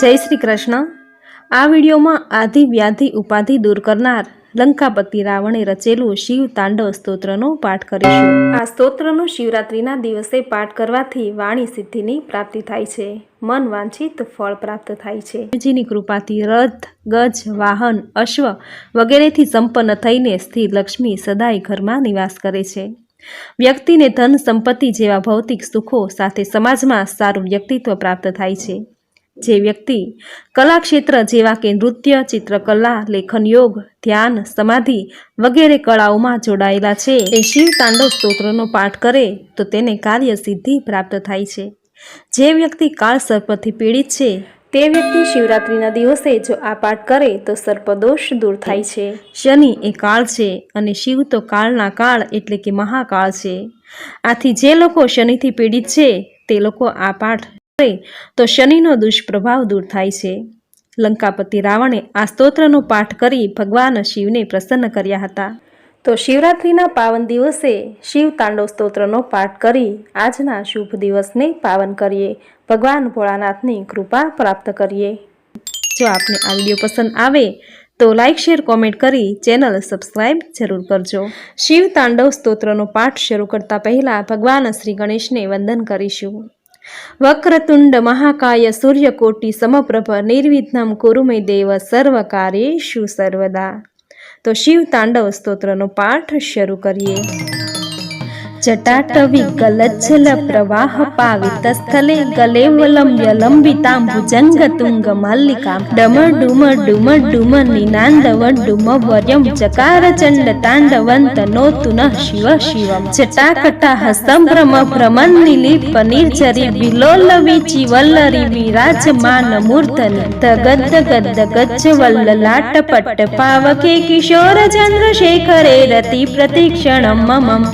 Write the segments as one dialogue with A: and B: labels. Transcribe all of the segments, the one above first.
A: જય શ્રી કૃષ્ણ. આ વિડીયોમાં આધિ વ્યાધિ ઉપાધિ દૂર કરનાર લંકાપતિ રાવણે રચેલું શિવ તાંડવ સ્તોત્રનો પાઠ કરીશું. આ સ્તોત્રનો શિવરાત્રિના દિવસે પાઠ કરવાથી વાણી સિદ્ધિની પ્રાપ્તિ થાય છે. મન વાંછિત ફળ પ્રાપ્ત થાય છે. શિવજીની કૃપાથી રથ, ગજ, વાહન, અશ્વ વગેરેથી સંપન્ન થઈને સ્થિર લક્ષ્મી સદાય ઘરમાં નિવાસ કરે છે. વ્યક્તિને ધન, સંપત્તિ જેવા ભૌતિક સુખો સાથે સમાજમાં સારું વ્યક્તિત્વ પ્રાપ્ત થાય છે. જે વ્યક્તિ કલા ક્ષેત્ર જેવા કે નૃત્ય, ચિત્રકલા લેખન યોગ ધ્યાન, સમાધિ વગેરે કળાઓમાં જોડાયેલા છે. એ શિવ તાંડવ સ્તોત્રનો પાઠ કરે તો તેને કાર્ય સિદ્ધિ પ્રાપ્ત થાય છે. જે વ્યક્તિ કાળ સર્પથી પીડિત છે, તે વ્યક્તિ શિવરાત્રિના દિવસે જો આ પાઠ કરે તો સર્પદોષ દૂર થાય છે. શનિ એ કાળ છે અને શિવ તો કાળના કાળ એટલે કે મહાકાળ છે. આથી જે લોકો શનિથી પીડિત છે, તે લોકો આ પાઠ તો શનિનો દુષ્પ્રભાવ દૂર થાય છે. લંકાપતિ રાવણે આ સ્તોત્રનો પાઠ કરી ભગવાન શિવને પ્રસન્ન કર્યા હતા. તો શિવરાત્રિના પાવન દિવસે શિવ તાંડવ સ્તોત્રનો પાઠ કરી આજના શુભ દિવસને પાવન કરીએ. ભગવાન ભોળાનાથની કૃપા પ્રાપ્ત કરીએ. જો આપને આ વીડિયો પસંદ આવે, તો લાઇક શેર, કોમેન્ટ કરી ચેનલ સબસ્ક્રાઇબ જરૂર કરજો. શિવ તાંડવ સ્તોત્રનો પાઠ શરૂ કરતા પહેલા ભગવાન શ્રી ગણેશને વંદન કરીશું. વક્રતુંડ મહાકાય સૂર્યકોટી સમપ્રભ નિર્વિઘ્નમ કુરુમે દેવ સર્વ કાર્યેષુ સર્વદા તો શિવ તાંડવ સ્તોત્રનો પાઠ શરૂ કરીએ જટાટવી ગલચ્છલ પ્રવાહ પાવિત સ્થલે ગલેવલંબ્ય લંબિતામ ભુજંગ તુંગ મલ્લિકામ ડમ ડુમ ડુમ ડુમ નિનાંદવ ડુમ વર્યમ ચકાર ચંડ તાંડવંત નો તુન શિવ શિવમ. જટાકટાહ હસંભ્રમ ભ્રમન નિલીપ નિર્જરી વિલોલવી ચિવલ્લરી વિરાજમાન મૂર્ધન તગદ્દ ગદ ગજ વલ્લલાટ પટ્ટ પાવકે કિશોર ચંદ્રશેખરે રતિ પ્રતિક્ષણમ મમ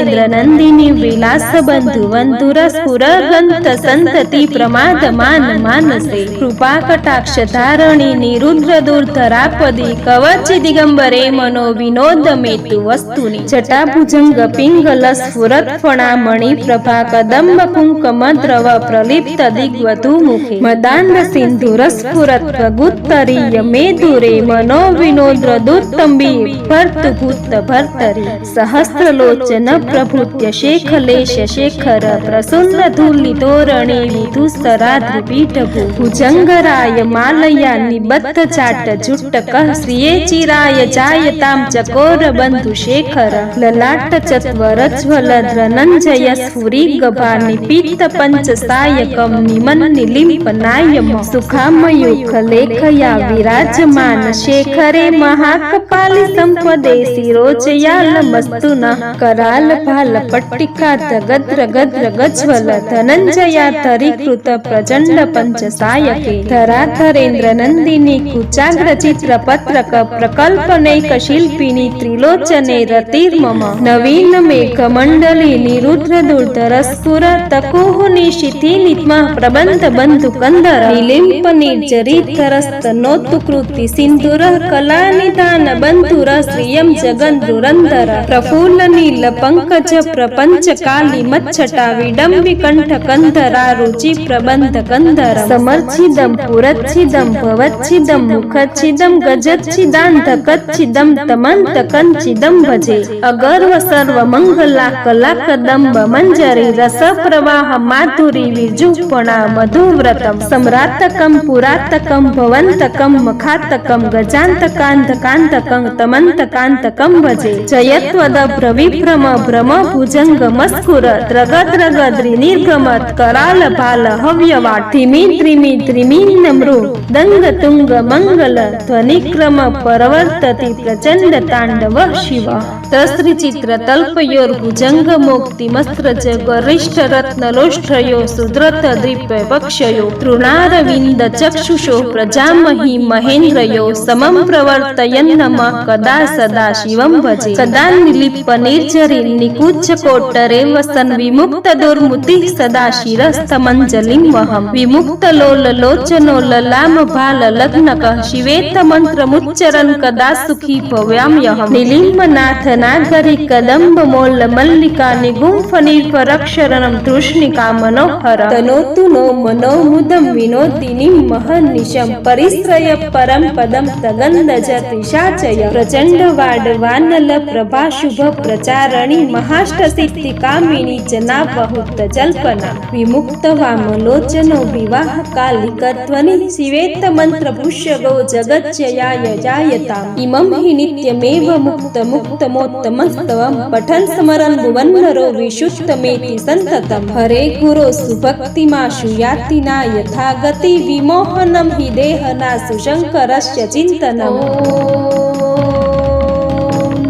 A: ધરાધરેન્દ્ર નંદિની વિલાસ બંધુ વંતુર સ્ફુર ગંત સંતતિ પ્રમાદ માન માનસે કૃપા કટાક્ષ ધારણી નિરુદ્ર દુર્ધરાપદી કવચ દિગંબરે મનો વિનોદ મેતુ વસ્તુની જટા ભુજંગ પિંગલ સ્ફુરત ફણામણી પ્રભા કદંબ કુંકમ દ્રવ પ્રલિપ્ત દિગ્વધુ મુખે મદાંડ સિંધુર સ્ફુરત પ્રગુત્તરીય મેદુરે મનો વિનોદ્ર દુત્તંબી ભર્ત ભૂત ભર્તરી સહસ્રલોચન પ્રભૃત્ય શેખલેશ શેખર પ્રસન્ન ધૂલિ તોરણી વિધુસ્તરાધ્રિ પીઠભૂ ભુજંગરાય માલયા નિબદ્ધ ચાટ જુટ્ટક શ્રીએ ચિરાય જાયતામ ચકોર બંધુ શેખર. લલાટ ચત્વર જ્વલ ધ્રનંજય સ્ફુરી ગભા નિપીત પંચ સાયકમ નિમન નિલિંપ નાયમ. સુખામયુખ લેખયા વિરાજમાન શેખરે મહાકપાલ સંપદે શિરોચયાલ મસ્તુન કરાલ ભાલ પટ્ટિકા ગદ્ર ગદ્ર ગજ્વલ ધનંજયા તરીકૃત પ્રચંડ પંચ સાયકે ધરાધરેન્દ્ર નંદિની કુચાગ્ર ચિત્ર પત્રક પ્રકલ્પનૈક શિલ્પિની ત્રિલોચને રતિર્મમ નવીન મેઘ મંડલી નિરુદ્ર દુર્ધર સ્ફુર તકુહુની શિથિલિત્મા પ્રબંધ બંધુ કંદર નિલિમ્પ નિર્જરિતરસ્ત નોતુકૃતિ સિંધુર કલા નિધાન બંધુર શ્રિયમ જગન્ધુરંધર પ્રફુલ્લ નીલ પંકજ પ્રપંચ કાલી મચ્છટા વિડંબી કંઠ કંધરા રુચિ પ્રબંધ કંધર સમર્છિદમ પુરચ્છિદમ ભવચ્છિદમ મુખચ્છિદમ ગજચ્છિદાંત કચ્છિદમ તમંત કંચિદમ ભજે અગર્વ સર્વ મંગલા કલા કદંબ મંજરી રસ પ્રવાહ માધુરી વિજુપણા મધુવ્રતમ સમ્રાતકમ પુરાતકમ ભવંતકમ મખાતકમ ગજાંતકાંતકાંતકં તમંતકાંતકમ ભજે જયત્વદ વિભ્રમ ભ્રમ ભુજંગ, મસ્કુર ત્રગત રગદ્રી નિર્ગમત કરાલ ભાલ હવ્યવાટ ધીમી ત્રિમી ધ્રીમીન મૃ દંગ તુંગ મંગલ ધ્વનિક્રમ પરવર્તતિ પ્રચંડ તાંડવ શિવ તસ્ત્રી ચિત્ર તલ્પયોર ભુજંગ મોક્તિ મસ્ત્રજ ગરિષ્ઠ રત્ન લોષ્ઠયો સુદ્રત દ્વીપ વક્ષયો તૃણારવિંદ ચક્ષુષો પ્રજામહી મહેન્દ્રયો સમમ પ્રવર્તયન નમ કદા સદા શિવમ ભજે કદા નિલિપ નિર્જરી કુચ્છ કોટરે વસન વિમુક્ત દુર્મુતિ સદા શિરસ્તમંજલિમ વહમ વિમુક્ત લોલ લોચનો લલામ ભાલ લગ્નક શિવેત મંત્ર મુચ્ચરન કદા સુખી ભવ્યામ યહમ નિલિમ્બ નાથ નાગરી કદંબ મોલ મલ્લિકા નિગુંફ નિર્ભરક્ષરણમ તૃષ્ણિકા મનોહર તનોતુ નો મનો મુદમ વિનોદિની મહનિશમ પરિશ્રય પરમ પદમ તગંદ જતિશાચય પ્રચંડ વાડવાનલ પ્રભા શુભ પ્રચારણી મહાષ્ટ સિદ્ધિ કામિની જના બહુત જલ્પના વિમુક્ત વામલોચનો વિવાહ કાલિકત્વની શિવેત મંત્ર પુષ્ય ગો જયાય જાયતા ઇમમ હિ નિત્યમેવ મુક્ત મુક્ત મોત્તમસ્તવમ પઠન સ્મરન ભુવન્નરો વિશુદ્ધમેતિ સંતતમ હરે ગુરો સુભક્તિમાશુ યાતિના યથા ગતિ વિમોહનમ હિ દેહના સુશંકરસ્ય ચિંતનમ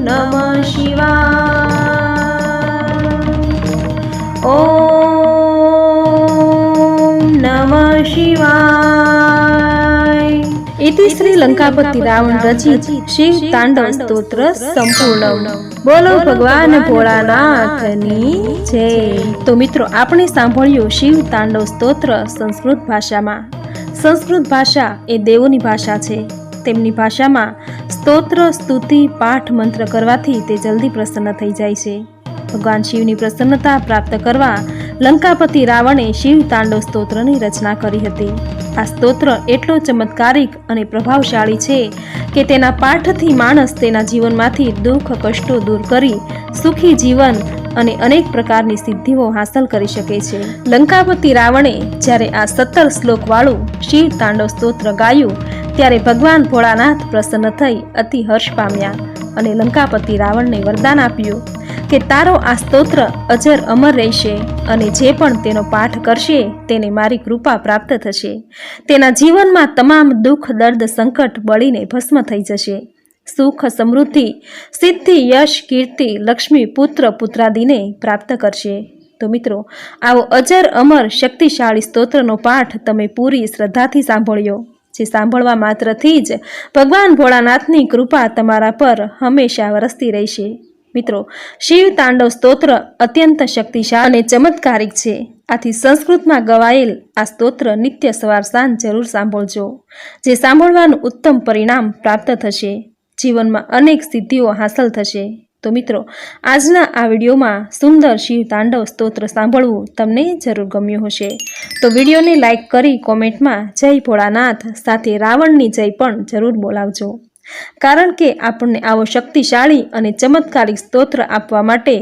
A: નમ શિવાય ઓમ નમઃ શિવાય. ઇતિ શ્રી લંકાપતિ રાવણ રચિત શિવ તાંડવ સ્તોત્ર સંપૂર્ણ. બોલો ભગવાન ભોળાનાથની જય. તો મિત્રો આપણે સાંભળ્યું શિવ તાંડવ સ્તોત્ર સંસ્કૃત ભાષામાં. સંસ્કૃત ભાષા એ દેવોની ભાષા છે. તેમની ભાષામાં સ્તોત્ર સ્તુતિ પાઠ મંત્ર કરવાથી તે જલ્દી પ્રસન્ન થઈ જાય છે. ભગવાન શિવની પ્રસન્નતા પ્રાપ્ત કરવા લંકાપતિ રાવણે શિવ તાંડવ સ્તોત્રની રચના કરી હતી. આ સ્તોત્ર એટલો ચમત્કારિક અને પ્રભાવશાળી છે કે તેના પાઠથી માણસ તેના જીવનમાંથી દુઃખ, કષ્ટો દૂર કરી સુખી જીવન અને અનેક પ્રકારની સિદ્ધિઓ હાંસલ કરી શકે છે. લંકાપતિ રાવણે જ્યારે આ સત્તર શ્લોકવાળું શિવ તાંડવ સ્તોત્ર ગાયું, ત્યારે ભગવાન ભોળાનાથ પ્રસન્ન થઈ અતિ હર્ષ પામ્યા અને લંકાપતિ રાવણને વરદાન આપ્યું. કે તારો આ સ્તોત્ર અજર અમર રહેશે અને જે પણ તેનો પાઠ કરશે તેને મારી કૃપા પ્રાપ્ત થશે. તેના જીવનમાં તમામ દુઃખ, દર્દ, સંકટ બળીને ભસ્મ થઈ જશે. સુખ, સમૃદ્ધિ, સિદ્ધિ, યશ, કીર્તિ, લક્ષ્મી, પુત્ર, પુત્રાદિને પ્રાપ્ત કરશે. તો મિત્રો, આવો અજર અમર શક્તિશાળી સ્તોત્રનો પાઠ તમે પૂરી શ્રદ્ધાથી સાંભળ્યો. જે સાંભળવા માત્રથી જ ભગવાન ભોળાનાથની કૃપા તમારા પર હંમેશા વરસતી રહેશે. મિત્રો, શિવ તાંડવ સ્તોત્ર અત્યંત શક્તિશાળી અને ચમત્કારિક છે. આથી સંસ્કૃતમાં ગવાયેલ આ સ્તોત્ર નિત્ય સવાર સાંજ જરૂર સાંભળજો, જે સાંભળવાનું ઉત્તમ પરિણામ પ્રાપ્ત થશે. જીવનમાં અનેક સિદ્ધિઓ હાંસલ થશે. તો મિત્રો, આજના આ વિડીયોમાં સુંદર શિવ તાંડવ સ્તોત્ર સાંભળવું તમને જરૂર ગમ્યું હશે. તો વિડીયોને લાઇક કરી કોમેન્ટમાં જય ભોળાનાથ, સાથે રાવણની જય પણ જરૂર બોલાવજો. કારણ કે આપણને આવો શક્તિશાળી અને ચમત્કારિક સ્તોત્ર આપવા માટે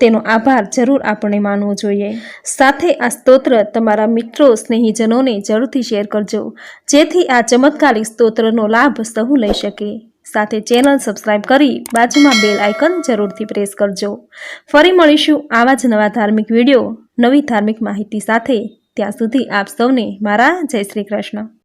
A: તેનો આભાર જરૂર આપણે માનવો જોઈએ. સાથે આ સ્તોત્ર તમારા મિત્રો, સ્નેહીજનોને જરૂરથી શેર કરજો, જેથી આ ચમત્કારિક સ્તોત્રનો લાભ સહુ લઈ શકે. સાથે ચેનલ સબસ્ક્રાઇબ કરી બાજુમાં બેલ આઇકન જરૂરથી પ્રેસ કરજો. ફરી મળીશું આવા જ નવા ધાર્મિક વીડિયો, નવી ધાર્મિક માહિતી સાથે. ત્યાં સુધી આપ સૌને મારા જય શ્રી કૃષ્ણ.